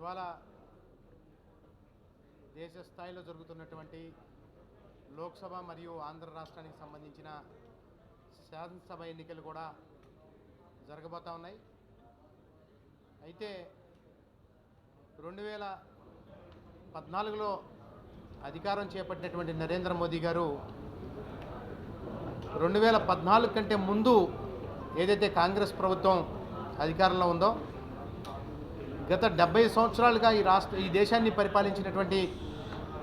ఇవాళ దేశ స్థాయిలో జరుగుతున్నటువంటి లోక్సభ మరియు ఆంధ్ర రాష్ట్రానికి సంబంధించిన శాసనసభ ఎన్నికలు కూడా జరగబోతా ఉన్నాయి. అయితే రెండు వేల పద్నాలుగులో అధికారం చేపట్టినటువంటి నరేంద్ర మోదీ గారు రెండు వేల పద్నాలుగు కంటే ముందు ఏదైతే కాంగ్రెస్ ప్రభుత్వం అధికారంలో ఉందో గత డెబ్బై సంవత్సరాలుగా ఈ రాష్ట్ర ఈ దేశాన్ని పరిపాలించినటువంటి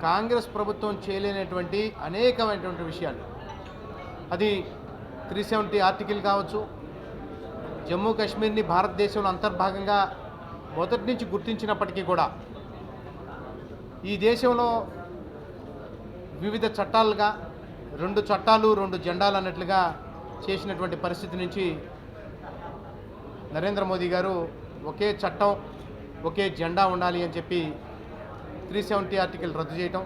కాంగ్రెస్ ప్రభుత్వం చేయలేనటువంటి అనేకమైనటువంటి విషయాలు. అది త్రీ సెవెంటీ ఆర్టికల్ కావచ్చు జమ్మూ కాశ్మీర్ని భారతదేశంలో అంతర్భాగంగా మొదటి నుంచి గుర్తించినప్పటికీ కూడా ఈ దేశంలో వివిధ చట్టాలుగా రెండు చట్టాలు రెండు జెండాలు అన్నట్లుగా చేసినటువంటి పరిస్థితి నుంచి నరేంద్ర మోదీ గారు ఒకే చట్టం ఒకే జెండా ఉండాలి అని చెప్పి త్రీ సెవెంటీ ఆర్టికల్ రద్దు చేయటం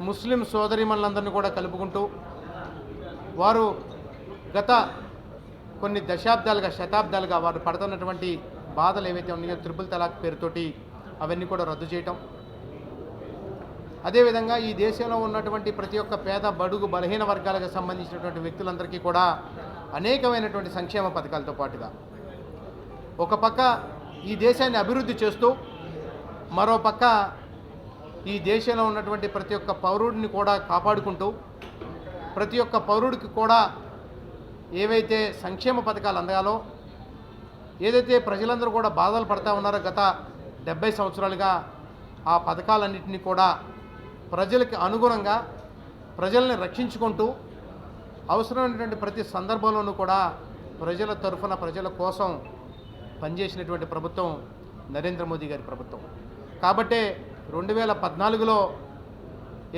ముస్లిం సోదరిమణులందరినీ కూడా కలుపుకుంటూ వారు గత కొన్ని దశాబ్దాలుగా శతాబ్దాలుగా వారు పడుతున్నటువంటి బాధలు ఏవైతే ఉన్నాయో త్రిపుల్ తలాక్ పేరుతోటి అవన్నీ కూడా రద్దు చేయటం. అదేవిధంగా ఈ దేశంలో ఉన్నటువంటి ప్రతి ఒక్క పేద బడుగు బలహీన వర్గాలకు సంబంధించినటువంటి వ్యక్తులందరికీ కూడా అనేకమైనటువంటి సంక్షేమ పథకాలతో పాటుగా ఒక పక్క ఈ దేశాన్ని అభివృద్ధి చేస్తూ మరో పక్క ఈ దేశంలో ఉన్నటువంటి ప్రతి ఒక్క పౌరుడిని కూడా కాపాడుకుంటూ ప్రతి ఒక్క పౌరుడికి కూడా ఏవైతే సంక్షేమ పథకాలు అందాలో ఏదైతే ప్రజలందరూ కూడా బాధలు పడతా ఉన్నారో గత డెబ్బై సంవత్సరాలుగా ఆ పథకాలన్నింటినీ కూడా ప్రజలకి అనుగుణంగా ప్రజల్ని రక్షించుకుంటూ అవసరమైనటువంటి ప్రతి సందర్భంలోనూ కూడా ప్రజల తరఫున ప్రజల కోసం పనిచేసినటువంటి ప్రభుత్వం నరేంద్ర మోదీ గారి ప్రభుత్వం. కాబట్టే రెండు వేల పద్నాలుగులో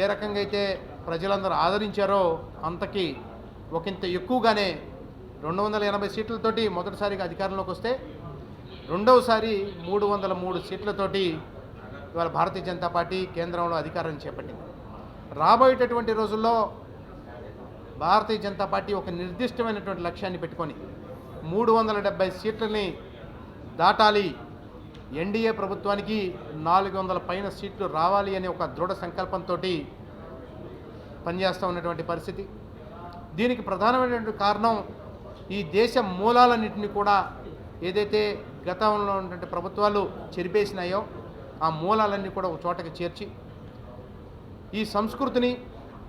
ఏ రకంగా అయితే ప్రజలందరూ ఆదరించారో అంతకి ఒకంత ఎక్కువగానే రెండు వందల ఎనభై సీట్లతోటి మొదటిసారిగా అధికారంలోకి వస్తే రెండవసారి మూడు వందల మూడు సీట్లతోటి ఇవాళ భారతీయ జనతా పార్టీ కేంద్రంలో అధికారం చేపట్టింది. రాబోయేటటువంటి రోజుల్లో భారతీయ జనతా పార్టీ ఒక నిర్దిష్టమైనటువంటి లక్ష్యాన్ని పెట్టుకొని మూడు వందల డెబ్బై సీట్లని దాటాలి. ఎన్డీఏ ప్రభుత్వానికి నాలుగు వందల పైన సీట్లు రావాలి అనే ఒక దృఢ సంకల్పంతో పనిచేస్తూ ఉన్నటువంటి పరిస్థితి. దీనికి ప్రధానమైనటువంటి కారణం ఈ దేశ మూలాలన్నింటినీ కూడా ఏదైతే గతంలో ఉన్నటువంటి ప్రభుత్వాలు చెరిపేసినాయో ఆ మూలాలన్నీ కూడా ఒక చోటకి చేర్చి ఈ సంస్కృతిని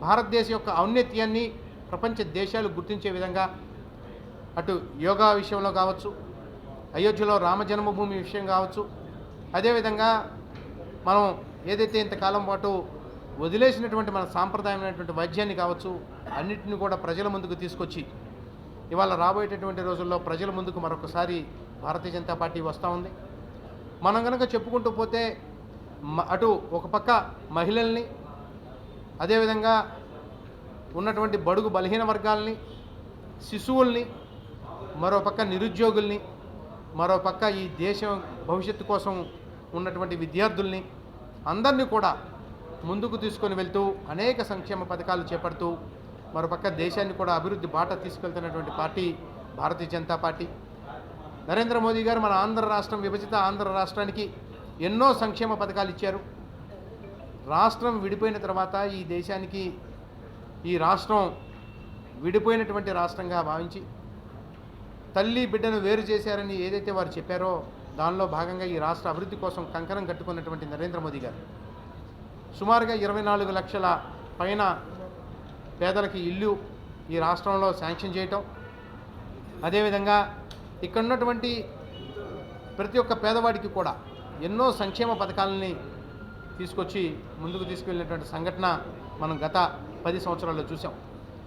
భారతదేశం యొక్క ఔన్నత్యాన్ని ప్రపంచ దేశాలు గుర్తించే విధంగా అటు యోగా విషయంలో కావచ్చు అయోధ్యలో రామ జన్మభూమి విషయం కావచ్చు. అదేవిధంగా మనం ఏదైతే ఇంతకాలం పాటు వదిలేసినటువంటి మన సాంప్రదాయమైనటువంటి వైద్యాన్ని కావచ్చు అన్నింటిని కూడా ప్రజల ముందుకు తీసుకొచ్చి ఇవాళ రాబోయేటటువంటి రోజుల్లో ప్రజల ముందుకు మరొకసారి భారతీయ జనతా పార్టీ వస్తూ ఉంది. మనం కనుక చెప్పుకుంటూ పోతే అటు ఒక పక్క మహిళల్ని అదేవిధంగా ఉన్నటువంటి బడుగు బలహీన వర్గాల్ని శిశువుల్ని మరో పక్క నిరుద్యోగుల్ని మరోపక్క ఈ దేశం భవిష్యత్తు కోసం ఉన్నటువంటి విద్యార్థుల్ని అందరినీ కూడా ముందుకు తీసుకొని వెళ్తూ అనేక సంక్షేమ పథకాలు చేపడుతూ మరోపక్క దేశాన్ని కూడా అభివృద్ధి బాట తీసుకెళ్తున్నటువంటి పార్టీ భారతీయ జనతా పార్టీ. నరేంద్ర మోదీ గారు మన ఆంధ్ర రాష్ట్రం విభజిత ఆంధ్ర రాష్ట్రానికి ఎన్నో సంక్షేమ పథకాలు ఇచ్చారు. రాష్ట్రం విడిపోయిన తర్వాత ఈ దేశానికి ఈ రాష్ట్రం విడిపోయినటువంటి రాష్ట్రంగా భావించి తల్లి బిడ్డను వేరు చేశారని ఏదైతే వారు చెప్పారో దానిలో భాగంగా ఈ రాష్ట్ర అభివృద్ధి కోసం కంకణం కట్టుకున్నటువంటి నరేంద్ర మోదీ గారు. సుమారుగా ఇరవై నాలుగు లక్షల పైన పేదలకి ఇల్లు ఈ రాష్ట్రంలో శాంక్షన్ చేయటం అదేవిధంగా ఇక్కడ ఉన్నటువంటి ప్రతి ఒక్క పేదవాడికి కూడా ఎన్నో సంక్షేమ పథకాలని తీసుకొచ్చి ముందుకు తీసుకెళ్ళినటువంటి సంఘటన మనం గత పది సంవత్సరాల్లో చూసాం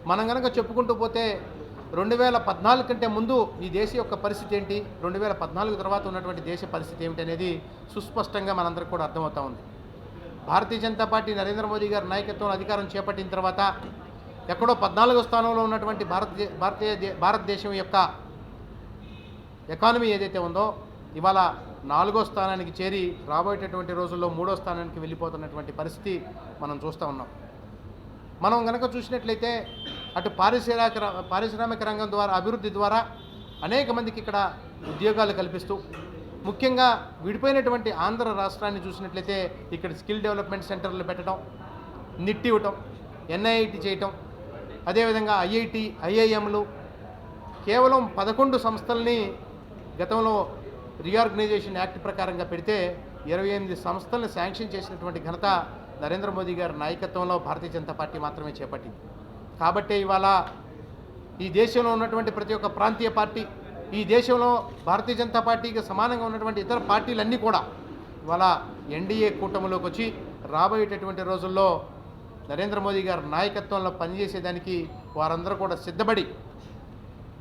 మనం కనుక చెప్పుకుంటూ పోతే రెండు వేల పద్నాలుగు కంటే ముందు ఈ దేశ యొక్క పరిస్థితి ఏంటి? రెండు వేల పద్నాలుగు తర్వాత ఉన్నటువంటి దేశ పరిస్థితి ఏమిటి అనేది సుస్పష్టంగా మనందరికీ కూడా అర్థమవుతా ఉంది. భారతీయ జనతా పార్టీ నరేంద్ర మోదీ గారి నాయకత్వం అధికారం చేపట్టిన తర్వాత ఎక్కడో పద్నాలుగో స్థానంలో ఉన్నటువంటి భారతదే భారతీయ భారతదేశం యొక్క ఎకానమీ ఏదైతే ఉందో ఇవాళ నాలుగో స్థానానికి చేరి రాబోయేటటువంటి రోజుల్లో మూడో స్థానానికి వెళ్ళిపోతున్నటువంటి పరిస్థితి మనం చూస్తూ ఉన్నాం. మనం కనుక చూసినట్లయితే అటు పారిశ్రామిక పారిశ్రామిక రంగం ద్వారా అభివృద్ధి ద్వారా అనేక మందికి ఇక్కడ ఉద్యోగాలు కల్పిస్తూ ముఖ్యంగా విడిపోయినటువంటి ఆంధ్ర రాష్ట్రాన్ని చూసినట్లయితే ఇక్కడ స్కిల్ డెవలప్మెంట్ సెంటర్లు పెట్టడం నిట్ ఇవ్వటం ఎన్ఐఐటి చేయటం అదేవిధంగా ఐఐటి ఐఐఎంలు కేవలం పదకొండు సంస్థల్ని గతంలో రీఆర్గనైజేషన్ యాక్ట్ ప్రకారంగా పెడితే ఇరవై ఎనిమిది సంస్థలను శాంక్షన్ చేసినటువంటి ఘనత నరేంద్ర మోదీ గారి నాయకత్వంలో భారతీయ జనతా పార్టీ మాత్రమే చేపట్టింది. కాబట్టే ఇవాళ ఈ దేశంలో ఉన్నటువంటి ప్రతి ఒక్క ప్రాంతీయ పార్టీ ఈ దేశంలో భారతీయ జనతా పార్టీకి సమానంగా ఉన్నటువంటి ఇతర పార్టీలన్నీ కూడా ఇవాళ ఎన్డీఏ కూటమిలోకి వచ్చి రాబోయేటటువంటి రోజుల్లో నరేంద్ర మోదీ గారి నాయకత్వంలో పనిచేసేదానికి వారందరూ కూడా సిద్ధపడి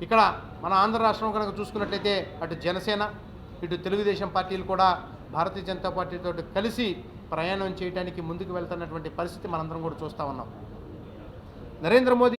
ఇక్కడ మన ఆంధ్ర రాష్ట్రం కనుక చూసుకున్నట్లయితే అటు జనసేన ఇటు తెలుగుదేశం పార్టీలు కూడా భారతీయ జనతా పార్టీతో కలిసి ప్రయాణం చేయడానికి ముందుకు వెళ్తున్నటువంటి పరిస్థితి మనందరం కూడా చూస్తూ ఉన్నాం. నరేంద్ర మోదీ